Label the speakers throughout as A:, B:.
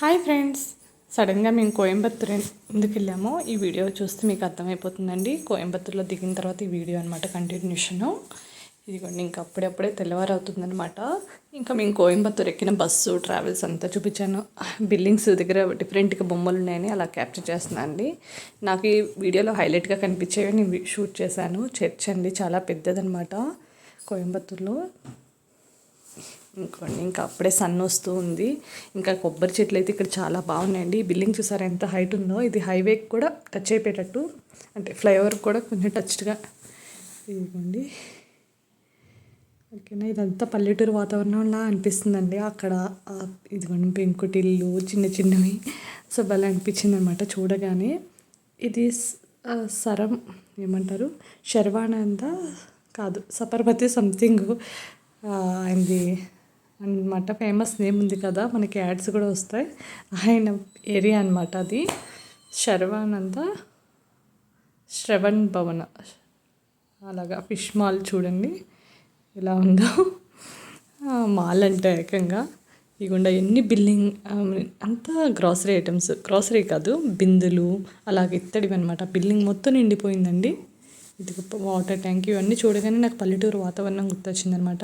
A: Hi friends. సడన్గా మేము కోయంబత్తూర్ ఎందుకు వెళ్ళామో ఈ వీడియో చూస్తే మీకు అర్థమైపోతుందండి. కోయంబత్తూర్లో దిగిన తర్వాత ఈ వీడియో అనమాట కంటిన్యూషను. ఇదిగోండి ఇంకా అప్పుడప్పుడే తెల్లవారు అవుతుందనమాట ఇంకా మేము కోయంబత్తూర్ ఎక్కిన బస్సు ట్రావెల్స్ అంతా చూపించాను. బిల్డింగ్స్ దగ్గర డిఫరెంట్గా బొమ్మలు ఉన్నాయని అలా క్యాప్చర్ చేస్తున్నాను అండి. నాకు ఈ వీడియోలో హైలైట్గా కనిపించేవి నేను షూట్ చేశాను. చర్చ్ అండి చాలా పెద్దదనమాట కోయంబత్తూర్లో. ఇంకోండి ఇంకా అప్పుడే సన్ వస్తూ ఉంది. ఇంకా కొబ్బరి చెట్లు అయితే ఇక్కడ చాలా బాగున్నాయండి. ఈ బిల్డింగ్ చూసారా ఎంత హైట్ ఉందో? ఇది హైవేకి కూడా టచ్ అయిపోయేటట్టు. అంటే ఫ్లైఓవర్ కూడా కొంచెం టచ్డ్గా ఇదిగోండి. ఓకేనా? ఇదంతా పల్లెటూరు వాతావరణంలా అనిపిస్తుందండి. అక్కడ ఇదిగోండి పెంకుటిల్లు చిన్న చిన్నవి. సో భలే అనిపించింది అనమాట చూడగానే. ఇది సరం ఏమంటారు? శర్వానంద కాదు సపర్మతి సంథింగ్ ఆయనది అనమాట ఫేమస్ నేమ్ ఉంది కదా మనకి యాడ్స్ కూడా వస్తాయి. ఆయన ఏరియా అనమాట అది. శర్వానంద శ్రవణ్ భవన. అలాగా ఫిష్ మాల్ చూడండి. ఎలా ఉందో. మాల్ అంటే ఏకంగా. ఇగుండా ఎన్ని బిల్లింగ్ అంతా గ్రాసరీ ఐటమ్స్ గ్రాసరీ కాదు బిందులు అలాగే ఇత్తడివి అనమాట బిల్లింగ్ మొత్తం నిండిపోయిందండి. ఇది వాటర్ ట్యాంక్ ఇవన్నీ చూడగానే నాకు పల్లెటూరు వాతావరణం గుర్తొచ్చిందనమాట.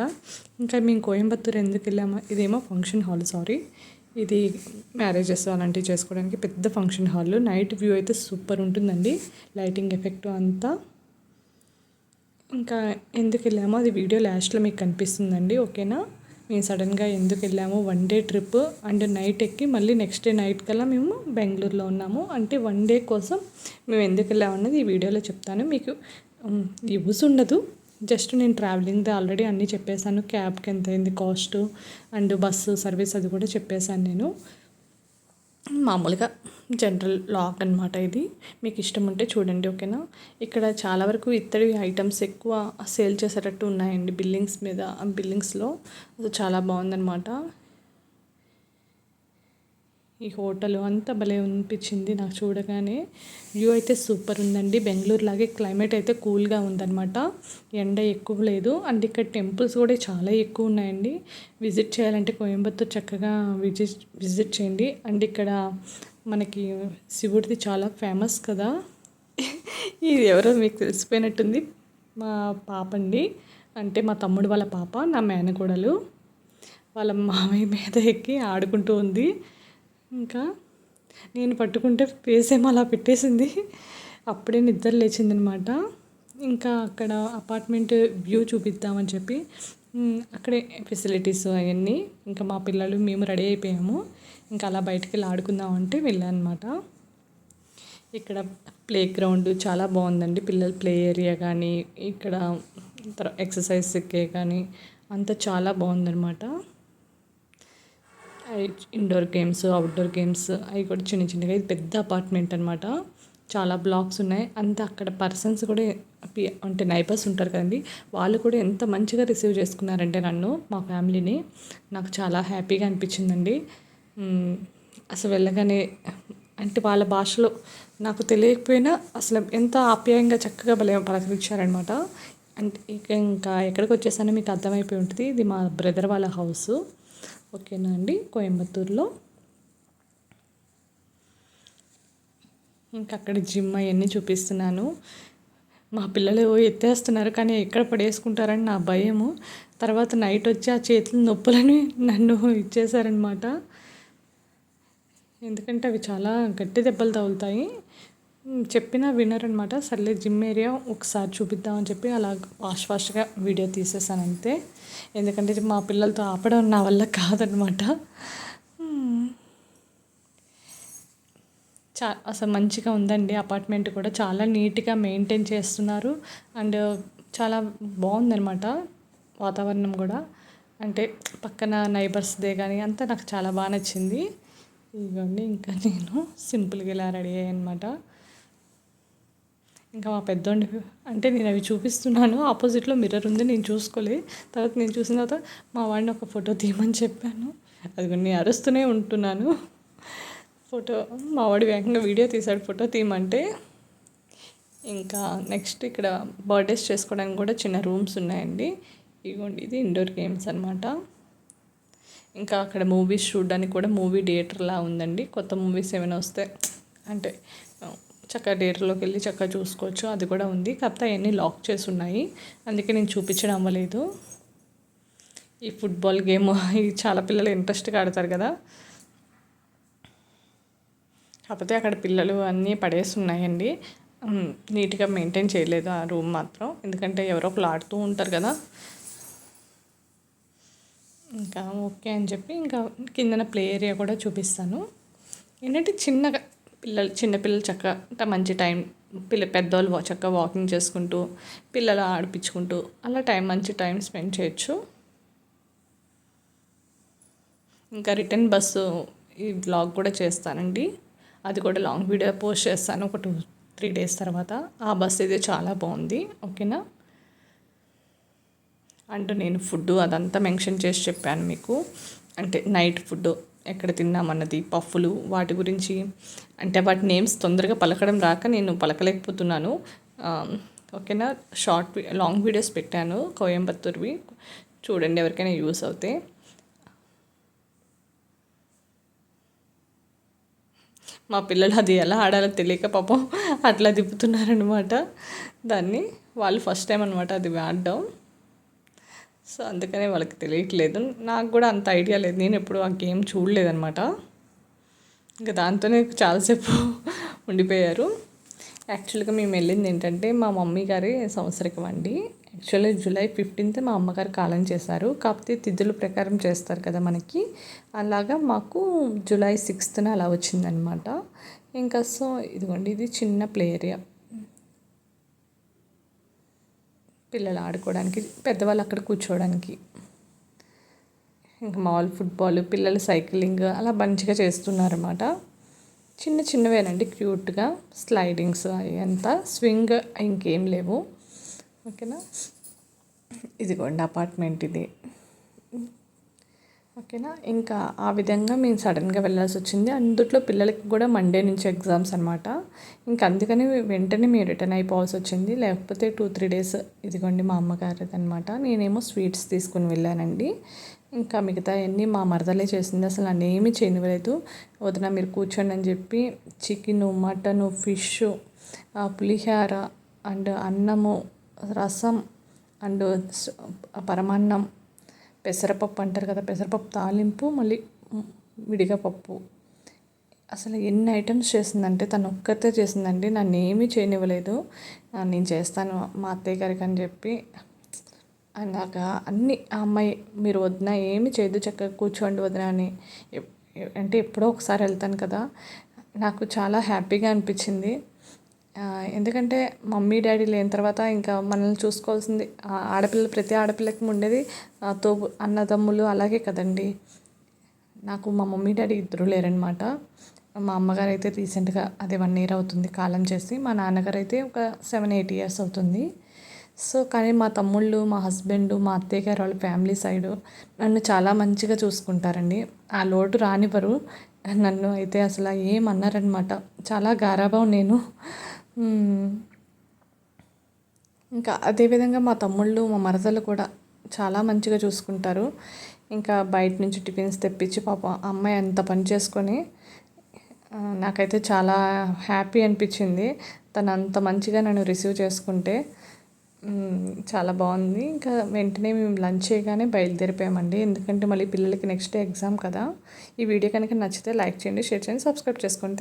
A: ఇంకా మేము కోయంబత్తూరు ఎందుకు వెళ్ళామో ఇదేమో ఫంక్షన్ హాల్ సారీ. ఇది మ్యారేజెస్ అలాంటివి చేసుకోవడానికి పెద్ద ఫంక్షన్ హాల్. నైట్ వ్యూ అయితే సూపర్ ఉంటుందండి. లైటింగ్ ఎఫెక్ట్ అంతా. ఇంకా ఎందుకు వెళ్ళామో అది వీడియో లాస్ట్లో మీకు కనిపిస్తుందండి ఓకేనా? మేము సడన్గా ఎందుకు వెళ్ళాము? One day trip and night ఎక్కి మళ్ళీ నెక్స్ట్ డే నైట్ కల్లా మేము బెంగళూరులో ఉన్నాము. అంటే వన్ డే కోసం మేము ఎందుకు వెళ్ళాము అన్నది ఈ వీడియోలో చెప్తాను. మీకు యూస్ ఉండదు. జస్ట్ నేను ట్రావెలింగ్ది ఆల్రెడీ అన్నీ చెప్పేశాను. క్యాబ్కి ఎంత అయింది కాస్ట్ అండ్ బస్సు సర్వీస్ అది కూడా చెప్పేశాను నేను. మామూలుగా జనరల్ లాక్ అనమాట ఇది. మీకు ఇష్టం ఉంటే చూడండి ఓకేనా? ఇక్కడ చాలా వరకు ఇత్తడి ఐటమ్స్ ఎక్కువ సేల్ చేసేటట్టు ఉన్నాయండి బిల్డింగ్స్ మీద బిల్డింగ్స్లో అది చాలా బాగుందనమాట ఈ హోటల్ అంతా భలే అనిపించింది నాకు చూడగానే. వ్యూ అయితే సూపర్ ఉందండి. బెంగళూరు లాగే క్లైమేట్ అయితే కూల్గా ఉందన్నమాట. ఎండ ఎక్కువ లేదు. అండ్ ఇక్కడ టెంపుల్స్ కూడా చాలా ఎక్కువ ఉన్నాయండి. విజిట్ చేయాలంటే కోయంబత్తూర్ చక్కగా విజిట్ విజిట్ చేయండి. అండ్ ఇక్కడ మనకి శివుడిది చాలా ఫేమస్ కదా. ఇది ఎవరో మీకు తెలిసిపోయినట్టుంది. మా పాప అండి అంటే మా తమ్ముడు వాళ్ళ పాప నా మేనకోడలు. వాళ్ళ మామయ్య మీద ఎక్కి ఆడుకుంటూ ఉంది. ఇంకా నేను పట్టుకుంటే ఫేస్ ఏమో అలా పెట్టేసింది. అప్పుడే నిద్ర లేచిందనమాట. ఇంకా అక్కడ అపార్ట్మెంట్ వ్యూ చూపిద్దామని చెప్పి అక్కడే ఫెసిలిటీస్ అవన్నీ ఇంకా మా పిల్లలు మేము రెడీ అయిపోయాము. ఇంకా అలా బయటికి వెళ్ళి ఆడుకుందాం అంటే వెళ్ళాను అనమాట ఇక్కడ ప్లే గ్రౌండ్ చాలా బాగుందండి. పిల్లల ప్లే ఏరియా కానీ ఇక్కడ ఎక్సర్సైజ్ ఎక్సర్సైజ్కే కానీ అంతా చాలా బాగుందన్నమాట ఇండోర్ గేమ్స్ అవుట్డోర్ గేమ్స్ అవి కూడా చిన్న చిన్నగా ఇది పెద్ద అపార్ట్మెంట్ అనమాట చాలా బ్లాక్స్ ఉన్నాయి. అంత అక్కడ పర్సన్స్ కూడా పి- అంటే నైబర్స్ ఉంటారు కదండి. వాళ్ళు కూడా ఎంత మంచిగా రిసీవ్ చేసుకున్నారంటే నన్ను మా ఫ్యామిలీని నాకు చాలా హ్యాపీగా అనిపించిందండి. అసలు వెళ్ళగానే అంటే వాళ్ళ భాషలో నాకు తెలియకపోయినా అసలు ఎంత ఆప్యాయంగా చక్కగా భలే పలకరించారనమాట అంటే ఇక ఇంకా ఎక్కడికి వచ్చేసానో మీకు అర్థమైపోయి ఉంటుంది. ఇది మా బ్రదర్ వాళ్ళ హౌస్. ఓకేనా అండి? కోయంబత్తూరులో. ఇంకా అక్కడ జిమ్ అవన్నీ చూపిస్తున్నాను. మా పిల్లలు ఎత్తేస్తున్నారు కానీ ఎక్కడ పడేసుకుంటారని నా భయము. తర్వాత నైట్ వచ్చి ఆ చేతుల నొప్పులని నన్ను ఇచ్చేసారనమాట ఎందుకంటే అవి చాలా గట్టి దెబ్బలు తగులుతాయి. చెప్పినా వినరనమాట. సర్లే జిమ్ ఏరియా ఒకసారి చూపిద్దామని చెప్పి అలా ఫాస్ట్ ఫాస్ట్గా వీడియో తీసేసాను అంతే ఎందుకంటే మా పిల్లలతో ఆపడం నా వల్ల కాదనమాట. చా అసలు మంచిగా ఉందండి. అపార్ట్మెంట్ కూడా చాలా నీట్గా మెయింటైన్ చేస్తున్నారు. అండ్ చాలా బాగుందనమాట వాతావరణం కూడా. అంటే పక్కన నైబర్స్దే కానీ అంతా నాకు చాలా బాగా నచ్చింది. ఇదిగోండి ఇంకా నేను సింపుల్గా ఇలా రెడీ అయ్యాయి అనమాట ఇంకా మా పెద్దోండి అంటే నేను అవి చూపిస్తున్నాను. ఆపోజిట్లో మిర్రర్ ఉంది నేను చూసుకోలే. తర్వాత నేను చూసిన తర్వాత మా వాడిని ఒక ఫోటో తీయమని చెప్పాను. అది నేను అరుస్తూనే ఉంటున్నాను. ఫోటో మా వాడి వేగంగా వీడియో తీశాడు ఫోటో తీయమంటే. ఇంకా నెక్స్ట్ ఇక్కడ బర్త్డేస్ చేసుకోవడానికి కూడా చిన్న రూమ్స్ ఉన్నాయండి. ఇదిగోండి ఇది ఇండోర్ గేమ్స్ అనమాట ఇంకా అక్కడ మూవీస్ చూడడానికి కూడా మూవీ థియేటర్లా ఉందండి. కొత్త మూవీస్ ఏమైనా వస్తే అంటే చక్కగా థియేటర్లోకి వెళ్ళి చక్కగా చూసుకోవచ్చు. అది కూడా ఉంది. కాకపోతే అవన్నీ లాక్ చేసి ఉన్నాయి అందుకే నేను చూపించడం అవ్వలేదు. ఈ ఫుట్బాల్ గేమ్ చాలా పిల్లలు ఇంట్రెస్ట్గా ఆడతారు కదా. కాకపోతే అక్కడ పిల్లలు అన్నీ పడేసి ఉన్నాయండి నీట్గా మెయింటైన్ చేయలేదు ఆ రూమ్ మాత్రం. ఎందుకంటే ఎవరో ఒకరు ఆడుతూ ఉంటారు కదా. ఇంకా ఓకే అని చెప్పి ఇంకా కిందన ప్లే ఏరియా కూడా చూపిస్తాను. ఏంటంటే చిన్నగా పిల్లలు చిన్నపిల్లలు చక్కగా మంచి టైం పిల్ల పెద్దవాళ్ళు చక్కగా వాకింగ్ చేసుకుంటూ పిల్లలు ఆడిపించుకుంటూ అలా టైం మంచి టైం స్పెండ్ చేయొచ్చు. ఇంకా రిటర్న్ బస్సు ఈ బ్లాగ్ కూడా చేస్తానండి. అది కూడా లాంగ్ వీడియో పోస్ట్ చేస్తాను ఒక టూ త్రీ డేస్ తర్వాత. ఆ బస్ అయితే చాలా బాగుంది ఓకేనా? అంటే నేను ఫుడ్ అదంతా మెన్షన్ చేసి చెప్పాను మీకు. అంటే నైట్ ఫుడ్ ఎక్కడ తిన్నామన్నది పఫ్ఫులు వాటి గురించి. అంటే వాటి నేమ్స్ తొందరగా పలకడం రాక నేను పలకలేకపోతున్నాను. ఓకేనా? షార్ట్ లాంగ్ వీడియోస్ పెట్టాను కోయంబత్తూర్వి. చూడండి ఎవరికైనా యూస్ అవుతాయి మా పిల్లలు అది ఎలా ఆడాలో తెలియక పాపం అట్లా తిప్పుతున్నారనమాట దాన్ని వాళ్ళు ఫస్ట్ టైం అనమాట అది ఆడడం. సో అందుకనే వాళ్ళకి తెలియట్లేదు. నాకు కూడా అంత ఐడియా లేదు. నేను ఎప్పుడు ఆ గేమ్ చూడలేదనమాట ఇంకా దాంతోనే చాలాసేపు ఉండిపోయారు. యాక్చువల్గా మేము వెళ్ళింది ఏంటంటే మా మమ్మీ గారి సంవత్సరకం అండి. యాక్చువల్లీ జూలై ఫిఫ్టీన్త్ మా అమ్మగారు కాలం చేశారు. కాకపోతే తిథుల ప్రకారం చేస్తారు కదా మనకి. అలాగా మాకు జూలై సిక్స్త్న అలా వచ్చిందనమాట ఇంకా సో ఇదిగోండి ఇది చిన్న ప్లే ఏరియా. పిల్లలు ఆడుకోవడానికి పెద్దవాళ్ళు అక్కడ కూర్చోవడానికి. ఇంకా మామూలు ఫుట్బాల్ పిల్లలు సైక్లింగ్ అలా మంచిగా చేస్తున్నారన్నమాట. చిన్న చిన్నవేనండి క్యూట్గా స్లైడింగ్స్ అంతా. స్వింగ్ ఇంకేం లేవు. ఓకేనా? ఇదిగోండి అపార్ట్మెంట్ ఇది. ఓకేనా? ఇంకా ఆ విధంగా మేము సడన్గా వెళ్ళాల్సి వచ్చింది. అందుట్లో పిల్లలకి కూడా మండే నుంచి ఎగ్జామ్స్ అనమాట ఇంకా అందుకని వెంటనే మేము రిటర్న్ అయిపోవాల్సి వచ్చింది. లేకపోతే టూ త్రీ డేస్ ఇదిగోండి మా అమ్మగారిది అనమాట నేనేమో స్వీట్స్ తీసుకుని వెళ్ళానండి. ఇంకా మిగతా అన్నీ మా మరదలే చేసింది. అసలు నన్ను ఏమీ చేయనివ్వలేదు. వదిన మీరు కూర్చోండి అని చెప్పి చికెను మటను ఫిష్ పులిహార అండ్ అన్నము రసం అండ్ పరమాన్నం పెసరపప్పు అంటారు కదా పెసరపప్పు తాలింపు మళ్ళీ విడిగా పప్పు. అసలు ఎన్ని ఐటమ్స్ చేసిందంటే తను ఒక్కతే చేసిందండి. నన్ను ఏమీ చేయనివ్వలేదు. నేను చేస్తాను మా అత్తయ్య గారికి అని చెప్పి అలాగా అన్ని ఆ అమ్మాయి మీరు వదిన ఏమి చేయదు చక్కగా కూర్చోండి వదిన అని అంటే ఎప్పుడో ఒకసారి వెళ్తాను కదా. నాకు చాలా హ్యాపీగా అనిపించింది. ఎందుకంటే మమ్మీ డాడీ లేని తర్వాత ఇంకా మనల్ని చూసుకోవాల్సింది. ఆడపిల్ల ప్రతి ఆడపిల్లకి ఉండేది తోబు అన్నదమ్ములు అలాగే కదండి. నాకు మా మమ్మీ డాడీ ఇద్దరు లేరనమాట మా అమ్మగారు అయితే రీసెంట్గా అదే వన్ ఇయర్ అవుతుంది కాలం చేసి. మా నాన్నగారు అయితే ఒక సెవెన్ ఎయిట్ ఇయర్స్ అవుతుంది. సో కానీ మా తమ్ముళ్ళు మా హస్బెండ్ మా అత్తయ్య గారు వాళ్ళ ఫ్యామిలీ సైడు నన్ను చాలా మంచిగా చూసుకుంటారండి. ఆ లోటు రానివ్వరు. నన్ను అయితే అసలు ఏమన్నారనమాట చాలా గారాభం నేను. ఇంకా అదేవిధంగా మా తమ్ముళ్ళు మా మరదలు కూడా చాలా మంచిగా చూసుకుంటారు. ఇంకా బయట నుంచి టిఫిన్స్ తెప్పించి పాప అమ్మాయి అంత పని చేసుకొని నాకైతే చాలా హ్యాపీ అనిపించింది. తను అంత మంచిగా నన్ను రిసీవ్ చేసుకుంటే చాలా బాగుంది. ఇంకా వెంటనే మేము లంచ్ చేయగానే బయలుదేరిపోయామండి. ఎందుకంటే మళ్ళీ పిల్లలకి నెక్స్ట్ డే ఎగ్జామ్ కదా. ఈ వీడియో కనుక నచ్చితే లైక్ చేయండి షేర్ చేయండి సబ్స్క్రైబ్ చేసుకోండి. థ్యాంక్